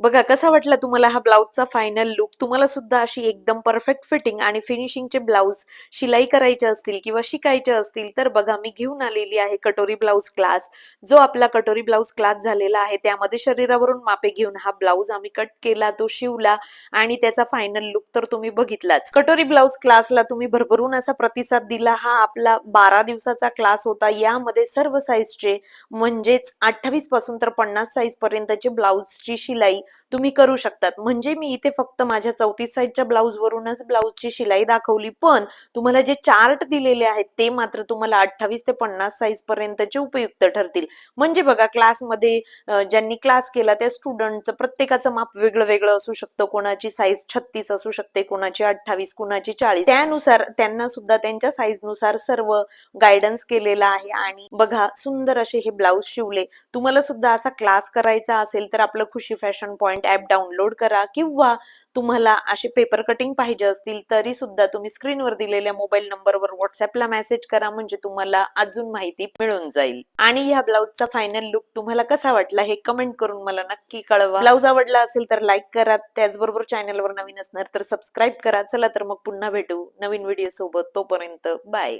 बघा कसा वाटला तुम्हाला हा ब्लाउजचा फायनल लुक तुम्हाला सुद्धा अशी एकदम परफेक्ट फिटिंग आणि फिनिशिंगचे ब्लाऊज शिलाई करायचे असतील किंवा शिकायचे असतील तर बघा मी घेऊन आलेली आहे कटोरी ब्लाऊज क्लास जो आपला कटोरी ब्लाऊज क्लास झालेला आहे त्यामध्ये शरीरावरून मापे घेऊन हा ब्लाउज आम्ही कट केला तो शिवला आणि त्याचा फायनल लुक तर तुम्ही बघितलाच. कटोरी ब्लाऊज क्लासला तुम्ही भरभरून असा प्रतिसाद दिला हा आपला बारा दिवसाचा क्लास होता. यामध्ये सर्व साईजचे म्हणजेच अठ्ठावीसपासून तर पन्नास साईज पर्यंतचे ब्लाऊजची शिलाई तुम्ही करू शकतात. म्हणजे मी इथे फक्त माझ्या चौतीस साईजच्या ब्लाऊज वरूनच ब्लाऊजची शिलाई दाखवली. पण तुम्हाला जे चार्ट दिलेले आहेत ते मात्र तुम्हाला अठ्ठावीस ते पन्नास साईज पर्यंतचे उपयुक्त ठरतील. म्हणजे बघा क्लासमध्ये ज्यांनी क्लास केला त्या स्टुडंटचं प्रत्येकाचं माप वेगळं वेगळं असू शकतं. कोणाची साईज छत्तीस असू शकते कोणाची अठ्ठावीस कोणाची चाळीस. त्यानुसार त्यांना सुद्धा त्यांच्या साईजनुसार सर्व गायडन्स केलेला आहे. आणि बघा सुंदर असे हे ब्लाऊज शिवले. तुम्हाला सुद्धा असा क्लास करायचा असेल तर आपलं Khushi fashion point app download करा किंवा तुम्हाला असे पेपर कटिंग पाहिजे असतील तरी सुद्धा तुम्ही स्क्रीनवर दिलेल्या मोबाईल नंबरवर व्हॉट्सअपला मेसेज करा म्हणजे तुम्हाला अजून माहिती मिळून जाईल. आणि ह्या ब्लाऊजचा फायनल लुक तुम्हाला कसा वाटला हे कमेंट करून मला नक्की कळवा. ब्लाऊज आवडला असेल तर लाईक करा त्याचबरोबर चॅनलवर नवीन असणार तर सबस्क्राईब करा. चला तर मग पुन्हा भेटू नवीन व्हिडिओ सोबत. तोपर्यंत बाय